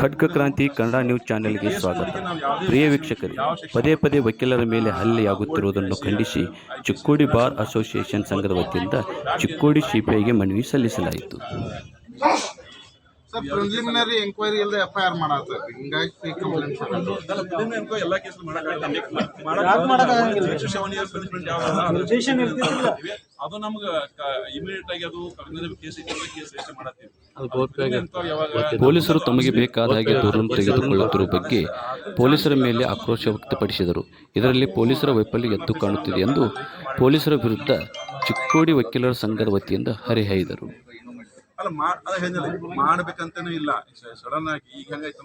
ಖಡ್ಗ ಕ್ರಾಂತಿ ಕನ್ನಡ ನ್ಯೂಸ್ ಚಾನೆಲ್ಗೆ ಸ್ವಾಗತ. ಪ್ರಿಯ ವೀಕ್ಷಕರು, ಪದೇ ಪದೇ ವಕೀಲರ ಮೇಲೆ ಹಲ್ಲೆಯಾಗುತ್ತಿರುವುದನ್ನು ಖಂಡಿಸಿ ಚಿಕ್ಕೋಡಿ ಬಾರ್ ಅಸೋಸಿಯೇಷನ್ ಸಂಘದ ವತಿಯಿಂದ ಚಿಕ್ಕೋಡಿ ಸಿಪಿಐಗೆ ಮನವಿ ಸಲ್ಲಿಸಲಾಯಿತು. ಸರ್ ಪ್ರಿಲಿಮಿನರಿ ಎಂಕ್ವೈರಿ ಇಲ್ಲದೆ ಎಫ್ ಐ ಆರ್ ಮಾಡತ್ತ ಹಿಂಗಾಗಿ fake complaints ಆಗೋದು. ಅದೆಲ್ಲ preliminary enquiry ಎಲ್ಲಾ ಕೇಸ್ ಅದು ನಮ್ಗ ಇಮಿಡಿಯೇಟ್ ಆಗಿ ಅದು ಕೇಸ್ ಇದ್ರೆ ಕೇಸ್ ರಿಜಿಸ್ಟರ್ ಮಾಡತ್ತೀವಿ. ಯಾವಾಗ ಪೊಲೀಸರು ತಮಗೆ ಬೇಕಾದ ಹಾಗೆ ದೂರನ್ನು ತೆಗೆದುಕೊಳ್ಳುತ್ತಿರುವ ಬಗ್ಗೆ ಪೊಲೀಸರ ಮೇಲೆ ಆಕ್ರೋಶ ವ್ಯಕ್ತಪಡಿಸಿದರು. ಇದರಲ್ಲಿ ಪೊಲೀಸರ ವೈಫಲ್ಯ ಎದ್ದು ಕಾಣುತ್ತಿದೆ ಎಂದು ಪೊಲೀಸರ ವಿರುದ್ಧ ಚಿಕ್ಕೋಡಿ ವಕೀಲರ ಸಂಘದ ವತಿಯಿಂದ ಹರಿಹಾಯ್ದರು. ಅಲ್ಲ ಮಾ ಅದ ಹೇಳಿಲ್ಲ ಮಾಡ್ಬೇಕಂತಾನೆ ಇಲ್ಲ ಸಡನ್ ಆಗಿ ಈಗ ಹೆಂಗೈತೆ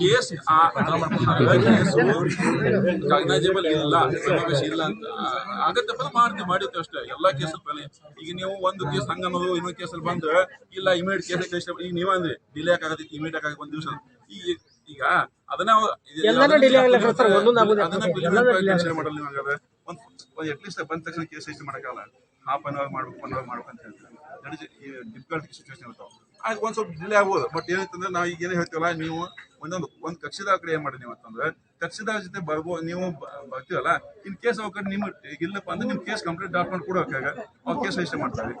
ಕೇಸ್ ಕಾಗ್ನೈಜಬಲ್ ಇಲ್ಲ ಸಮಾವೇಶ ಇಲ್ಲ ಅಂತ ಆಗತ್ತಪ್ಪ ಮಾಡ್ತೀವಿ ಮಾಡಿತ್ತು ಅಷ್ಟೇ ಎಲ್ಲಾ ಕೇಸಲ್ಲಿ ಈಗ ನೀವು ಒಂದು ಕೇಸ್ ಹಂಗ ಅನ್ನೋದು ಇನ್ನೊಂದು ಕೇಸಲ್ಲಿ ಬಂದು ಇಲ್ಲ ಇಮಿಡಿಯೇಟ್ ಕೇಸ್ ಕಳಿಸಿ ಈಗ ನೀವ್ ಅಂದ್ರಿ ಡಿಲೇ ಆಗತ್ತೆ ಇಮಿಡಿಯೇಟ್ ಆಗಿ ಒಂದ್ ದಿವಸ ಈಗ ಈಗ ಅದನ್ನ. ಅದನ್ನ ಮಾಡಲ್ಲ ನೀವು ಹಂಗಾದ್ರೆ ಒಂದ್ ಒಂದ್ ಅಟ್ಲೀಸ್ಟ್ ಬಂದ ತಕ್ಷಣ ಕೇಸ್ ರಿಜಿಸ್ಟರ್ ಮಾಡಕ್ಕಾಗಲ್ಲ. ಹಾಫ್ ಅನ್ ಅವರ್ ಮಾಡ್ಬೇಕು ಒನ್ ಅವರ್ ಮಾಡ್ಬೇಕು ಅಂತ ಹೇಳ್ತಾರೆ. ಇಸ್ ಡಿಫಿಕಲ್ಟ್ ಸಿಚುವೇಶನ್ ಇರ್ತಾವೆ ಆಗ ಒಂದು ಸ್ವಲ್ಪ ಡಿಲೇ ಆಗ್ಬೋದು. ಬಟ್ ಏನಂತಂದ್ರೆ ನಾವು ಈಗ ಏನ್ ಹೇಳ್ತೀವಲ್ಲ, ನೀವು ಒಂದೊಂದು, ಒಂದ್ ಕಕ್ಷಿದ ಕಡೆ ಏನ್ ಮಾಡಿ ನೀವು ಅಂತಂದ್ರೆ ಕಕ್ಷಿದಾರ ಜೊತೆ ಬರ್ಬೋ ನೀವು ಬರ್ತೀವಲ್ಲ ಇನ್ ಕೇಸ್ ಅವ್ರ ಕಡೆ ನಿಮ್ಗೆ ಇಲ್ಲಪ್ಪ ಅಂದ್ರೆ ನಿಮ್ ಕೇಸ್ ಕಂಪ್ಲೀಟ್ ಡ್ರಾಫ್ಟ್ ಮಾಡಿ ಕೊಡೋಕಾಗ ಅವ್ರು ಕೇಸ್ ರಿಜಿಸ್ಟರ್ ಮಾಡ್ತಾರೆ.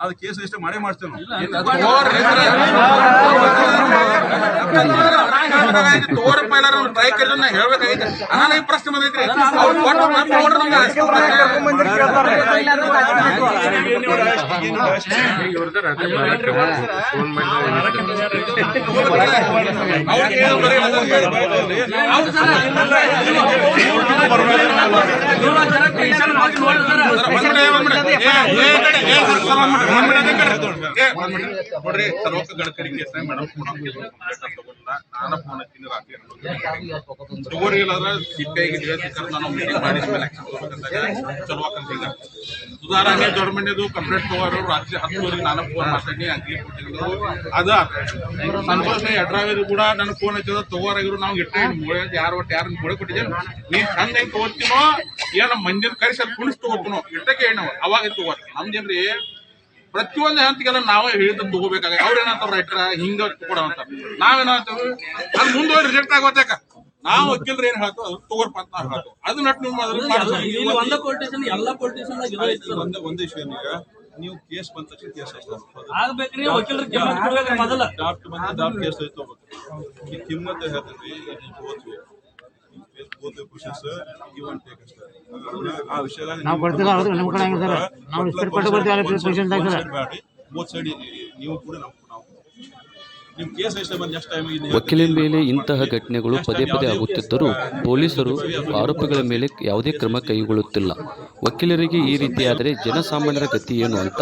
ಅದು ಕೇಸ್ ರಿಜಿಸ್ಟರ್ ಮಾಡೇ ಮಾಡ್ತೇವೆ ತೋರ ಪೈಲಾರ ದೊಡ್ಡ ನಾ ನೋಡ್ರಿ ನಮ್ಗೆ ನೋಡ್ರಿ ಸರ್ವಕ ಗಡ್ಕರಿ ಕೇಸ್ ಮೇಡಮ್ ಫೋನ್ ನಾನು ಫೋನ್ ಹಚ್ಚಿನಿ ರಾತ್ರಿ ತಗೋರಿ ಇಲ್ಲಾಂದ್ರೆ ಸಿಪ್ಪೆ ನಾನು ಮೀಟಿಂಗ್ ಮಾಡಿದ ಮೇಲೆ action ತಗೋಬೇಕಂದಾಗ ಚಲೋ ಆಕಂತ ಈಗ. ಸುಧಾರಣೆ ಗೌರ್ಮೆಂಟ್ ಕಂಪ್ಲೇಂಟ್ ತಗೋರು, ರಾತ್ರಿ ಹತ್ತುವರೆಗೆ ನಾನು ಫೋನ್ ಮಾತಾಡಿ ಅಂಗಿ ಕೊಟ್ಟಿದ್ರು. ಅದ. ಸಂತೋಷ ಕೂಡ ನನ್ ಫೋನ್ ಹಚ್ಚಿದ, ತಗೋರಾಗಿರು, ನಾವು ಇಟ್ಟೆ ಮೂಳೆ, ಯಾರು ಒಟ್ಟು ಯಾರನ್ನ ಮೂಳೆ ಕೊಟ್ಟಿದ್ದೇನೆ ನೀನ್ ಚಂದ ಹೆಂಗ್ ತಗೋತೀನೋ, ಏನ ಮಂದಿನ ಕುಣಿಸ್ ತಗೋತೀನೋ ಇಟ್ಟಕ್ಕೆ ನಾವು, ಅವಾಗ ತಗೋರಿ. ನಮ್ದೇನ್ರಿ ಪ್ರತಿಯೊಂದು ಹಂತಿಗೆಲ್ಲ ನಾವೇ ಹೇಳಿದ್ ತಗೋಬೇಕಾಗ ಅವ್ರ ಏನಂತಾರ ರೈತರ ಹಿಂಗ ಕೊಡ ಅಂತ ನಾವೇನಂತೀವಿ? ಅದು ಮುಂದೆ ರಿಜೆಕ್ಟ್ ಆಗೋತ್ಯಾಕ ನಾವು ವಕೀಲರು ಏನ್ ಹೇಳ್ತೋ ಅದು ತಗೋರ್ಪ ಅಂತ ನಾವು ಹೇಳ್ತೇವೆ. ಅದು ನಟ್ ನೀವು. ಇಲ್ಲಿ ಒಂದೇ ಪೊಲಿಟಿಷನ್ ಎಲ್ಲಾ ಪೊಲಿಟಿಷನ್ ಒಂದೇ ಒಂದೇ ವಿಷಯ ಈಗ ನೀವು ಕೇಸ್ ಬಂದ ತಕ್ಷಣ ಕೇಸ್ ಆಗ್ಬೇಕ್ರಿ ವಕೀಲರು ಕಿಮ್ಮತ್ ಮೊದಲ. ಬಂದು ಕೇಸ್ ಕಿಮ್ಮತ್ ಹೇಳ್ತೀವಿ both questions give and take ಅಷ್ಟೇ. ಆ ವಿಷಯದಾಗ ನಾವು ಕೊಡ್ತೀವಿ, ಅವ್ರು ನಮ್ಮ ಕಡೆ ಹಂಗೆ ಸರ್. ನಾವು ಇಷ್ಟಪಟ್ಟು ಕೊಡ್ತೀವಿ, ಅಲ್ಲಿ position ದಾಗ ಸರ್. ಬೋತ್ ಸೈಡ್ ನೀವು ಕೂಡ ನಾವು ನಾವು ಕೇಸ್ ಎಷ್ಟು ಬಂದು ನೆಕ್ಸ್ಟ್ ಟೈಮ್ ವಕೀಲರ ಮೇಲೆ ಇಂತಹ ಘಟನೆಗಳು ಪದೇ ಪದೇ ಆಗುತ್ತಿದ್ದರೂ ಪೊಲೀಸರು ಆರೋಪಿಗಳ ಮೇಲೆ ಯಾವುದೇ ಕ್ರಮ ಕೈಗೊಳ್ಳುತ್ತಿಲ್ಲ. ವಕೀಲರಿಗೆ ಈ ರೀತಿಯಾದರೆ ಜನಸಾಮಾನ್ಯರ ಗತಿ ಏನು ಅಂತ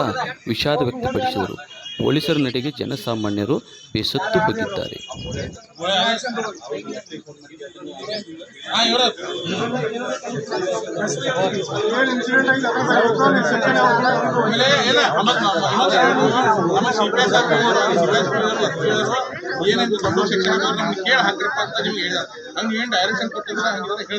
ವಿಷಾದ ವ್ಯಕ್ತಪಡಿಸಿದರು ಪೊಲೀಸರ ನಡೆಗೆ ಜನಸಾಮಾನ್ಯರು ಬೇಸತ್ತು ಹೋಗಿದ್ದಾರೆ ಡೈರೆಕ್ಷನ್ ಕೊಟ್ಟಿದ್ರೆ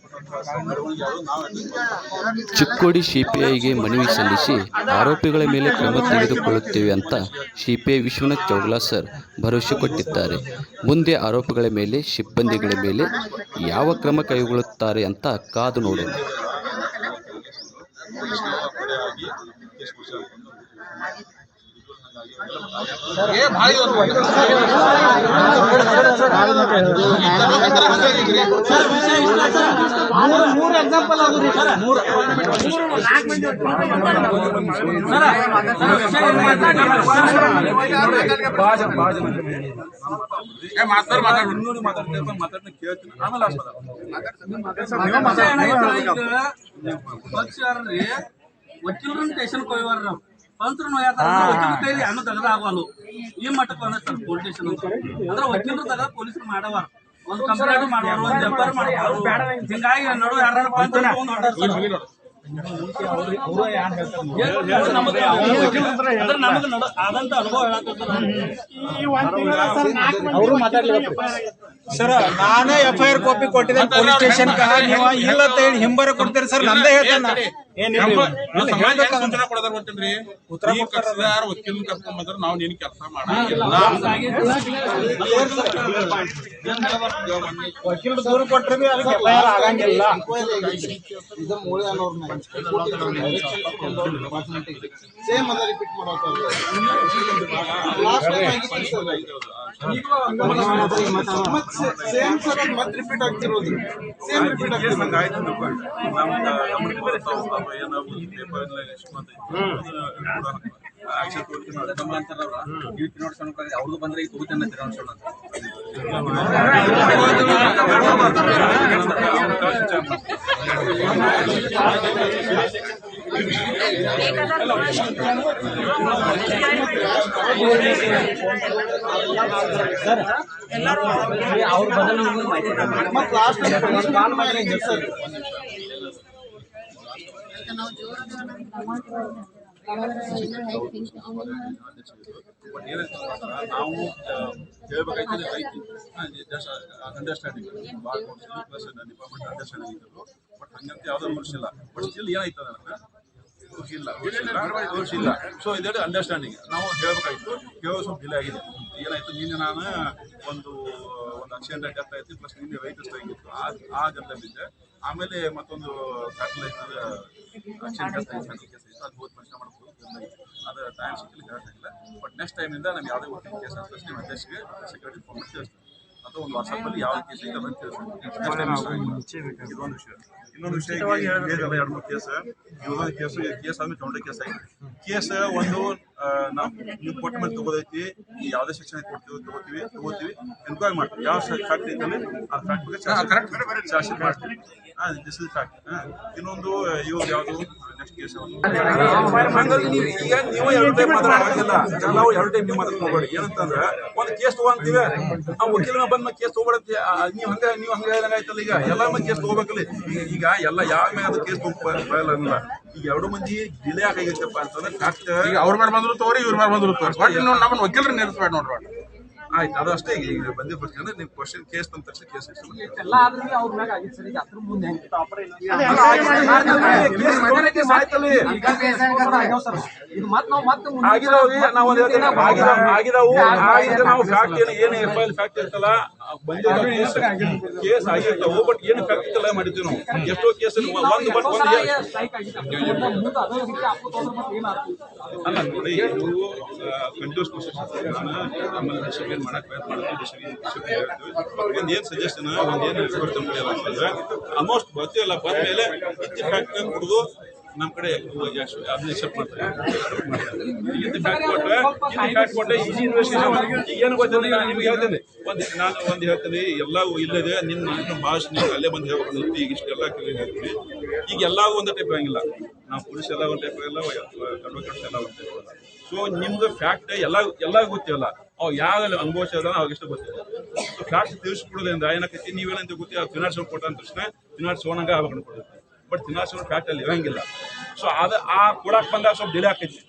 ಚಿಕ್ಕೋಡಿ ಸಿಪಿಐಗೆ ಮನವಿ ಸಲ್ಲಿಸಿ ಆರೋಪಿಗಳ ಮೇಲೆ ಕ್ರಮ ತೆಗೆದುಕೊಳ್ಳುತ್ತೇವೆ ಅಂತ ಸಿಪಿಐ ವಿಶ್ವನಾಥ್ ಚೌಗ್ಲಾ ಸರ್ ಭರವಸೆ ಕೊಟ್ಟಿದ್ದಾರೆ ಮುಂದೆ ಆರೋಪಿಗಳ ಮೇಲೆ, ಸಿಬ್ಬಂದಿಗಳ ಮೇಲೆ ಯಾವ ಕ್ರಮ ಕೈಗೊಳ್ಳುತ್ತಾರೆ ಅಂತ ಕಾದು ನೋಡೋಣ. ಮೂರು ಎಕ್ಸಾಂಪಲ್ ಆಗುದ್ರಿ ಸರ್ ಮೂರು. ಏ ಮಾತಾಡ್ ಮಾತಾಡ್ ಇನ್ನೂರು ಮಾತಾಡ್ತೀನಿ ಮಾತಾಡ್ತೀನಿ ಕೇಳ್ತೀನಿ ಆಮೇಲೆ ವಕೀಲರನ್ನ ಸ್ಟೇಷನ್ ಕೊಯ್ವಾರ ನಾವು. ಪಂತ್ರ ವಕೀಲರ ಕೈಲಿ ಹಣ್ಣು ತೆಗೆದ ಆಗವಲ್ಲ ಈ ಮಟ್ಟಕ್ಕೆ ಬಂದ ಸರ್ ಪೊಲೀಸ್ ಸ್ಟೇಷನ್ ಅಂತ. ಅಂದ್ರೆ ವಕೀಲರು ತೆಗೆದ ಪೊಲೀಸರು ಮಾಡವಾರ. ಒಂದು ಕಂಪ್ಲೇಂಟ್ ಮಾಡುವಾರ ಒಂದು ಜಬ್ಬರ್ ಹಿಂಗಾಗಿ ನೋಡು ಯಾರು ಪಂಚ ನಮಗೆ ನಡ ಆದಂತ ಅನುಭವ ಅವರು ಸರ್ ನಾನೇ ಎಫ್ ಐ ಆರ್ ಕಾಪಿ ಕೊಟ್ಟಿದ್ದೆ ಪೊಲೀಸ್ ಸ್ಟೇಷನ್ ನೀವು ಇಲ್ಲ ಅಂತ ಹೇಳಿ ಹಿಂಬರ ಕೊಡ್ತೀರಿ ಸರ್ ನಂದೇ ಹೇಳ್ತಾನ ಈ ಕರ್ಸದಾರ ವಕೀಲ್ ಕರ್ಕೊಂಡ್ ಬಂದ್ರ ನಾವ್ ನೀನ್ ಕೆಲಸ ದೂರ ಕೊಟ್ರಿ ಆರ್ ಆಗಂಗಿಲ್ಲ. ಸೇಮ್ ಅದ ರಿಪೀಟ್ ಸೇಮ್ ಮತ್ತೆ ರಿಪೀಟ್ ಆಗ್ತಿರೋದು. ಸೇಮ್ ರಿಪೀಟ್ ಆಗ್ತಿರೋದು. ಏನೋ. ಅವ್ರದ್ದು ಬಂದ್ರೆ. ಅವ್ರ ಬದಲು ಮಾಹಿತಿ ಮತ್ತೆ ಲಾಸ್ಟ್ ಟೈಮ್ ಮಾಡಿ ಸರ್ ಬಟ್ ಏನಂತ ನಾವು ಹೇಳ್ಬೇಕಾಯ್ತದೆ ಐತಿ ಅಂಡರ್ಸ್ಟ್ಯಾಂಡಿಂಗ್ ಪ್ಲಸ್ ಡಿಪಾರ್ಟ್ಮೆಂಟ್ ಅಂಡರ್ಸ್ಟ್ಯಾಂಡಿಂಗ್ ಇದ್ರು ಬಟ್ ಹಂಗಂತ ಯಾವುದೋ ರೂಲ್ಸ್ ಇಲ್ಲ ಬಟ್ ಸ್ಟಿಲ್ ಏನಾಯ್ತದ ರೂಲ್ಸ್ ಇಲ್ಲ ಸೊ ಇದೇ ಅಂಡರ್ಸ್ಟ್ಯಾಂಡಿಂಗ್ ನಾವು ಹೇಳ್ಬೇಕಾಯ್ತು. ಹೇಳೋ ಸ್ವಲ್ಪ ಡಿಲೇ ಆಗಿದೆ. ಏನಾಯ್ತು? ನಿನ್ನೆ ನಾನು ಒಂದು ಒಂದು ಆಕ್ಸಿಡೆಂಟ್ ಆಯ್ತು ಪ್ಲಸ್ ನಿನ್ನೆ ವೆಹಿಕಲ್ ಸ್ಟ್ರೈಕ್ ಇತ್ತು. ಆ ಗಂಟೆ ಬಿದ್ದೆ ಆಮೇಲೆ ಮತ್ತೊಂದು ಸ್ಯಾಟಲೈಟ್ ಆಕ್ಸಿಡೆಂಟ್ ಅದು ಹೋಗಿ ಮನುಷ್ಯ ಮಾಡ್ಬೋದು. ಅದು ಟೈಮ್ ಸಿಕ್ಕಲಿ ಇಲ್ಲ ಬಟ್ ನೆಕ್ಸ್ಟ್ ಟೈಮಿಂದ ನಾನು ಯಾವುದೇ ಒಟ್ಟಿಗೆ ಕೇಸ್ ಅಂತ ನಿಮ್ಮ ಅಧ್ಯಕ್ಷಗೆ ಸೆಕ್ಯೂರಿಟಿ ಫೋನ್ ಮಾಡಿ ತಿಳಿಸ್ತೀನಿ ಅಥವಾ ಒಂದು ವಾಟ್ಸಪ್ಪಲ್ಲಿ ಯಾವ ಕೇಸ್ ಐತೆ ಅದನ್ನು ತಿಳಿಸ್ತೀನಿ ಇದೊಂದು ವಿಷಯ. ಇನ್ನೊಂದು ವಿಷಯ ಎರಡು ಮೂರು ಕೇಸ್. ಕೇಸು ಕೇಸ್ ಅಂದ್ರೆ ತೊಗೊಂಡೆ ಕೇಸ್ ಆಗಿದೆ. ಕೇಸ್ ಒಂದು ನಾವು ನೀವು ಕೊಟ್ಟ ಮೇಲೆ ತಗೋದೈತಿ ಯಾವುದೇ ಶಿಕ್ಷಣ ಕೊಡ್ತೀವಿ ತಗೋತೀವಿ ತಗೋತೀವಿ ಎನ್ಕ್ವೈರಿ ಮಾಡ್ತೀವಿ. ಯಾವ ಫ್ಯಾಕ್ಟ್ ಇದ್ದಲ್ಲಿ ಆ ಫ್ಯಾಕ್ಟ್ ಬಗ್ಗೆ ಚಾರ್ಜ್ ಮಾಡ್ತೀವಿ. ಹಾಂ ದಿಸ್ ಇಸ್ ಫ್ಯಾಕ್ಟ್ ಇನ್ನೊಂದು ಇವಾಗ ಯಾವುದು? ಈಗ ನೀವು ಎರಡು ಟೈಮ್ ಮಾತಾಡೋಂಗಿಲ್ಲ ನಾವು ಎರಡು ಟೈಮ್ ನೀವು ಮಾತಾಡಕ್ ಹೋಗ್ಬೇಡಿ ಏನಂತಂದ್ರೆ ಒಂದು ಕೇಸ್ ತಗೊಂತೀವಿ ಆ ವಕೀಲ ಬಂದ ಕೇಸ್ ತಗೋಬಡತ್ತೆ ನೀವು ಹಂಗ ನೀವು ಹಂಗ ಆಯ್ತಲ್ಲ ಈಗ ಎಲ್ಲ ಮಂದಿ ಕೇಸ್ ತಗೋಬೇಕಲ್ಲಿ ಈಗ ಎಲ್ಲ ಯಾವ ಅದು ಕೇಸ್ ಬರಲ್ಲ ಈಗ ಎರಡು ಮಂದಿ ಡಿಲೇ ಆಗೈತಪ್ಪ ಅಂತಂದ್ರೆ ಡಾಕ್ಟರ್ ಈಗ ಅವ್ರ ಮೇಲೆ ಬಂದ್ರು ತೋರಿ, ಇವ್ರ ಮೇಲೆ ಬಂದ್ರು ತೋರಿ ಬಟ್ ನಮ್ಮ ವಕೀಲರು ನಿಲ್ಲಿಸ್ಬೇಡ ನೋಡ್ರಿ. ಆಯ್ತು ಅದು ಅಷ್ಟೇ. ಈಗ ಈಗ ಬಂದೇ ಬರ್ತೀನಿ ಅಂದ್ರೆ ನೀವು ಕ್ವಶನ್ ಕೇಸ್ ತಂದ ತಕ್ಷಣ ಕೇಸ್ ಎಲ್ಲ ಆದ್ರೂ ಅವ್ರ ಮ್ಯಾಗ ಆಗಿತ್ತು ಸರ್ ಈಗ ಅದ್ರ ಮುಂದೆ ಹೆಂಗೆ ಇದು ಮತ್ತೆ ನಾವು ಮತ್ತೆ ಮುಂದೆ ಆಗಿದಾವು ನಾವು ಫ್ಯಾಕ್ಟ್ ಏನು ಏನು ಎಫ್ ಐ ಫ್ಯಾಕ್ಟ್ ಇರ್ತಲ್ಲ ಕೇಸ್ ಆಗಿರ್ತಾವ ಬಟ್ ಏನು ಎಲ್ಲ ಮಾಡಿದ್ವಿ ನಾವು? ಎಷ್ಟೋ ಕೇಸ್ ಒಂದು ಬಟ್ ಒಂದು. ಅಲ್ಲ ನೋಡಿ ಇದು ಕಂಟಿನ್ಯೂಸ್ ಪ್ರೊಸೆಸ್ ಆಮೇಲೆ ಮಾಡಕ್ ಪ್ರಯತ್ನ ಮಾಡ್ತೀವಿ. ಒಂದು ಏನು ಸಜೆಷನ್ ಒಂದು ಏನು ಅಂತಂದ್ರೆ ಆಲ್ಮೋಸ್ಟ್ ಬರ್ತೀವಲ್ಲ ಬಂದ ಮೇಲೆ ಇತ್ತಿ ಕುಡಿದು ನಮ್ಮ ಕಡೆ ಇತ್ತಿ ಫ್ಯಾಕ್ಟ್ ಫ್ಯಾಕ್ಟ್ ಏನು ಗೊತ್ತಿಲ್ಲ, ಈಗ ನಿಮ್ಗೆ ಹೇಳ್ತೇನೆ. ಒಂದು ನಾನು ಒಂದು ಹೇಳ್ತೀನಿ, ಎಲ್ಲವೂ ಇಲ್ಲದೆ ನಿನ್ನ ನನ್ನ ಭಾಷೆ ನೀವು ಅಲ್ಲೇ ಬಂದು ಹೇಳ್ಕೊಂಡು ಈಗ ಇಷ್ಟೆಲ್ಲ ಕೇಳಿ ಈಗ ಎಲ್ಲವೂ ಒಂದು ಟೈಪ್ ಹಂಗಿಲ್ಲ ನಾವು ಪುರುಷ ಎಲ್ಲ ಒಂದು ಟೈಪ್ ಇಲ್ಲ ಅಡ್ವೊಕೇಟ್ಸ್ ಎಲ್ಲ ಒಂದು ಸೊ ನಿಮ್ದು ಫ್ಯಾಕ್ಟ್ ಎಲ್ಲ ಎಲ್ಲ ಗೊತ್ತಿಲ್ಲ. ಅವ್ ಯಾವ ಅನುಭವಿಸೋದ ಅವಾಗ ಇಷ್ಟ ಗೊತ್ತಿಲ್ಲ. ಸೊ ಫ್ಯಾಕ್ಟ್ ತಿಳಿಸ್ಕೊಡೋದ್ರಿಂದ ಏನಕ್ಕೆ ನೀವೇನಂತ ಗೊತ್ತಿ ಆ ಫಿನಾನ್ಸ್ ಕೊಟ್ಟ ಅಂದ ತಕ್ಷಣ ಓನಂಗ ಆಗ್ಬೇಕು ಅನ್ಕೊಡುತ್ತೆ ಬಟ್ ಫಿನಾನ್ಸ್ ಫ್ಯಾಕ್ಟ್ ಅಲ್ಲಿ ಇರಂಗಿಲ್ಲ. ಸೊ ಅದ ಆ ಕೊಡಕ್ ಬಂದಾಗ ಸ್ವಲ್ಪ ಡಿಲೇ ಆಕೈತಿ.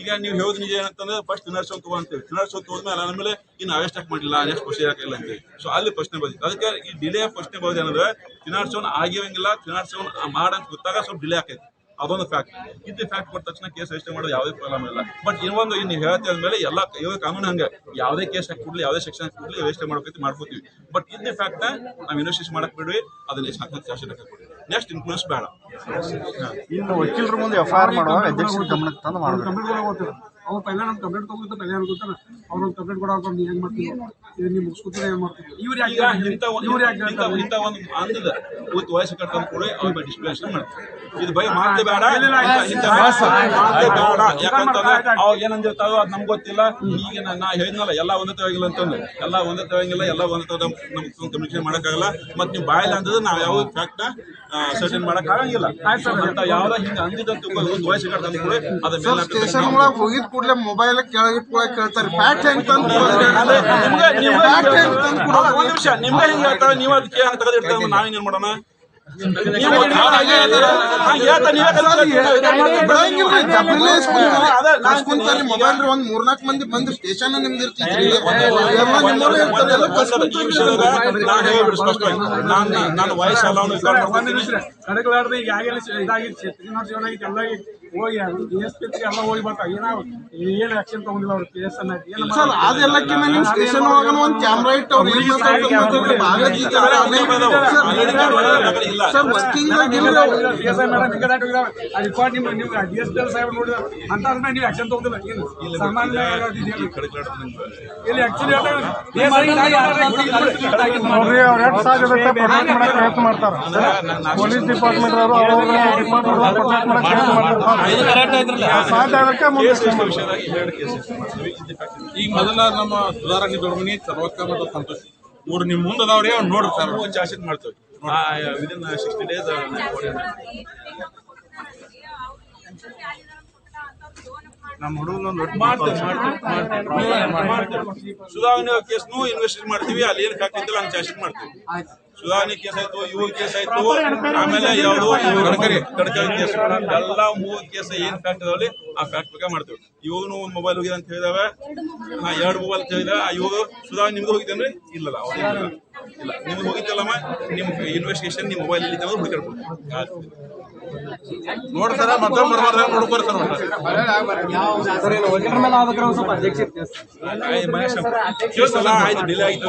ಈಗ ನೀವು ಹೇಳೋದು ನಿಜ ಏನಂತಂದ್ರೆ ಫಸ್ಟ್ ಅಂತ ತಗೋ ಅಂತೇಳಿ. ಮೇಲೆ ಹೋದ್ಮೇಲೆ ಮೇಲೆ ಇನ್ನು ಅವೆಸ್ಟ್ ಮಾಡಿಲ್ಲ ನೆಕ್ಸ್ಟ್ ಖುಷಿ ಹಾಕಿಲ್ಲ ಅಂತೀವಿ ಸೊ ಅಲ್ಲಿ ಪ್ರಶ್ನೆ ಬಂದಿತ್ತು. ಅದಕ್ಕೆ ಈ ಡಿಲೇ ಪ್ರಶ್ನೆ ಬರೋದು ಏನಂದ್ರೆ ಫಿನಾನ್ಸ್ ಆಗಿರಂಗಿಲ್ಲ ತಿನ್ನರ್ಸೋನ್ ಮಾಡಂತ ಗೊತ್ತಾಗ ಸ್ವಲ್ಪ ಡಿಲೇ ಆಕೈತಿ. ಅದೊಂದು ಫ್ಯಾಕ್ಟ್ ಇದು ಫ್ಯಾಕ್ಟ್ ಕೊಟ್ಟ ತಕ್ಷಣ ಕೇಸ್ ರಿಜಿಸ್ಟರ್ ಮಾಡೋದು ಯಾವುದೇ ಪ್ರಾಬ್ಲಮ್ ಇಲ್ಲ. ಬಟ್ ಇನ್ನೊಂದು ಇನ್ನು ಹೇಳ್ತಿ ಅಂದ್ಮೇಲೆ ಎಲ್ಲ ಇವಾಗ ಕಾನೂನು ಹಂಗೆ. ಯಾವುದೇ ಕೇಸ್ ಹಾಕಿ ಕೊಡ್ಲಿ ಯಾವುದೇ ಸೆಕ್ಷನ್ ಕೊಡಲಿ ಕೊಡ್ಲಿ ರಿಜಿಸ್ಟರ್ ಮಾಡ್ಕೊತೀವಿ ಮಾಡ್ಕೋತೀವಿ. ಬಟ್ ಇದ್ದ ಫ್ಯಾಕ್ಟ್ ನಾವು ಇನ್ವೆಸ್ಟಿಗೇಷನ್ ಮಾಡಕ್ ಬಿಡ್ವಿ ಅದನ್ನ ಎಷ್ಟು ನೆಕ್ಸ್ಟ್ ಇನ್ಫ್ಲೂಯೆನ್ಸ್ ಬೇಡ. ಇನ್ನು ವಕೀಲರ ಮುಂದೆ ಎಫ್ ಐ ಆರ್ ಮಾಡುವಾಗ ಅಧ್ಯಕ್ಷರ ಗಮನಕ್ಕೆ ತಂದು ಮಾಡಬೇಕು. ಕಂಪ್ಲೇಂಟ್ ಅವ್ರು ಪೈಲ ನಮ್ಮ ಕಂಪ್ಲೇಂಟ್ ತಗೋತ ಪೈಲ ಅನ್ಕೋತಾನೆ ಅವ್ರೊಂದು ಕಂಪ್ಲೇಂಟ್ ಕೂಡ ಹಾಕೊಂಡು ಹೆಂಗ್ ಮಾಡ್ತೀವಿ? ಇದು ನೀವು ಮುಗಿಸ್ಕೊತೀರ ಏನ್ ಮಾಡ್ತೀವಿ ಇವ್ರು ಈಗ ಇಂಥ ಒಂದು ಇಂಥ ಇಂಥ ಒಂದು ಅಂದದ ಕೂತ್ ವಯಸ್ಸು ಕೂಡ ಅವ್ರ ಮೇಲೆ ಡಿಸ್ಪ್ಲೇಷನ್ ಮಾಡ್ತಾರೆ. ಇದು ಬೇಡ. ಇಂಥ- ಯಾಕಂತಂದ್ರೆ ಅವಾಗ ಅದು ನಮ್ಗೆ ಗೊತ್ತಿಲ್ಲ. ಈಗ ನಾ- ಹೇಳಿದ್ನಲ್ಲ ಎಲ್ಲಾ ಒಂದೇ ತವಾಗಿಲ್ಲ ಅಂತಂದು. ಎಲ್ಲ ಒಂದೇ ತವಾಗಿಲ್ಲ ಎಲ್ಲ ಒಂದೇ ತಗ ನಮ್ಗೆ ಕಮ್ಯುನಿಕೇಶನ್ ಮಾಡೋಕ್ಕಾಗಲ್ಲ. ಮತ್ತೆ ನೀವು ಬಾಯಿಲ್ಲ ಅಂತಂದ್ರೆ ನಾವು ಯಾವ ಫ್ಯಾಕ್ಟ್ ಸರ್ಟನ್ ಮಾಡಕ್ ಆಗಂಗಿಲ್ಲ ಅಂತ ಯಾವ್ದ ಹಿಂಗ ಅಂದಿದಂತ ಒಂದು ವಯಸ್ಸು ಕಟ್ಟಂತ ಕೂಡ ಅದ್ರ ಮೇಲೆ ಸ್ಟೇಷನ್ ಒಳಗೆ ಹೋಗಿದ ಕೂಡಲೇ ಮೊಬೈಲ್ ಕೆಳಗಿಟ್ಕೊಳಕ್ ಕೇಳ್ತಾರೆ. ಫ್ಯಾಕ್ಟ್ ಹೆಂಗ್ ತಂದು ನಿಮ್ಗೆ ನಿಮ್ಗೆ ಫ್ಯಾಕ್ಟ್ ಹೆಂಗ್ ತಂದು ಅಲ್ಲ, ಒಂದ್ ನಿಮಿಷ ನಿಮ್ಗೆ ಹೆಂಗ್ ಹೇಳ್ತಾರೆ? ನೀವ್ ಅದಕ್ಕೆ ಹಂಗ ತೆಗೆದಿರ್ತಾರೆ ನಾವೇನ್ ಮಾಡೋಣ? ಮೊಬೈಲ್ ಒಂದ್ ಮೂರ್ನಾಲ್ಕು ಮಂದಿ ಬಂದು ಸ್ಟೇಷನ್ ನಿಮ್ದು ನಾನು ನಾನು ವಯಸ್ಸಲ್ಲ ಹೋಗಿ ಎಸ್ ಪಿ ಎಲ್ಲ ಹೋಗಿ ಬರ್ತಾ ಏನ ಏನ್ ಆಕ್ಷನ್ ತಗೊಂಡಿಲ್ಲ ಅವ್ರ ಕೇಸ್ ಅನ್ನ ಸರ್ ಅದೆಲ್ಲಕ್ಕಿಂತ ನಿಮ್ ಸ್ಟೇಷನ್ ಒಳಗ ಒಂದ್ ಕ್ಯಾಮ್ರಾ ಇಟ್ಟು ಅವ್ರು ಏನು ಮಾತಾಡ್ತಾರೆ ಭಾಳ sir working D S I madam ಈಗ ದಾಟ್ ಹೋಗಿದಾವೆ ಆ ರಿಕಾರ್ಡ್ ನಿಮ್ಗೆ ನೀವು ಡಿ ಎಸ್ ಪಿ ಸಾಹೇಬ್ ನೋಡಿದ್ರೆ ಅಂತ ಅಂದ್ರೆ ನೀವು ಆಕ್ಷನ್ ತಗೊಂಡಿಲ್ಲ ಏನು ಸಾಮಾನ್ಯ ಇಲ್ಲಿ ಆಕ್ಚುಲಿ ನೋಡ್ರಿ ಅವ್ರು ಪ್ರೊಟೆಕ್ಟ್ ಪ್ರಯತ್ನ ಮಾಡ್ತಾರೆ ಪೊಲೀಸ್ ಡಿಪಾರ್ಟ್ಮೆಂಟ್ ಅವರು ಅವ್ರ ಡಿಪಾರ್ಟ್ಮೆಂಟ್ ಪ್ರೊಟೆಕ್ಟ್ ಮಾಡಕ್ ಪ್ರಯತ್ನ ಮಾಡ್ತಾರೆ ಈಗ ಮೊದಲ ನಮ್ಮ ಸುಧಾರಾಣಿ ದೊಡ್ಮನಿ ಸರ್ವಕ್ಕ ಮತ್ತು ಸಂತೋಷ್. ಮೂರು ನಿಮ್ ಮುಂದೆ ಅದಾವ್ರಿ ಅವ್ರು ನೋಡ್ರಿ. ಸರ್ ಚಾರ್ಜ್ ಮಾಡ್ತೇವೆ ವಿದಿನ್ ಸಿಕ್ಸ್ಟಿ ಡೇಸ್ ನಮ್ಮ ಹುಡುಗನೊಂದು ಸುಧಾರಣೆ ಕೇಸ್ನು ಇನ್ವೆಸ್ಟಿಗೇಟ್ ಮಾಡ್ತೀವಿ ಅಲ್ಲಿ ಏನ್ ಹಾಕಿದ್ದಿಲ್ಲ ಹಂಗೆ ಚಾರ್ಜ್ ಮಾಡ್ತೀವಿ. ಸುಧಾರಣೆ ಕೇಸ್ ಆಯ್ತು ಇವ್ರ ಕೇಸ್ ಆಯ್ತು. ಆಮೇಲೆ ಯಾವ್ದು ಗಡ್ಕರಿ ಗಡ್ಕರಿ ಕೇಸ್ ಎಲ್ಲ ಮೂರು ಕೇಸ್ ಏನ್ ಫ್ಯಾಕ್ಟ್ ಇದಾವಲ್ಲಿ ಆ ಫ್ಯಾಕ್ಟ್ ಬಗ್ಗೆ ಮಾಡ್ತೇವೆ. ಇವನು ಒಂದ್ ಮೊಬೈಲ್ ಹೋಗಿದೆ ಅಂತ ಹೇಳಿದಾವೆ. ಹಾ ಎರಡು ಮೊಬೈಲ್ ಕೇಳಿದ. ಇವರು ಸುಧಾ ನಿಮ್ದು ಹೋಗಿದ್ದೇನ್ರಿ ಇಲ್ಲಲ್ಲ ಇಲ್ಲ ನಿಮ್ದು ಹೋಗಿದ್ದಲ್ಲಮ್ಮ ನಿಮ್ ಇನ್ವೆಸ್ಟಿಗೇಷನ್ ನಿಮ್ ಮೊಬೈಲ್ ಇದ್ದಾವೆ ಹುಡುಕಾಡ್ಬೋದು ಬರ್ಬಾರ್ದ ನೋಡ್ಕೋರಿ ಸರ್ ಆಯ್ತು ಡಿಲೇ ಆಯ್ತು.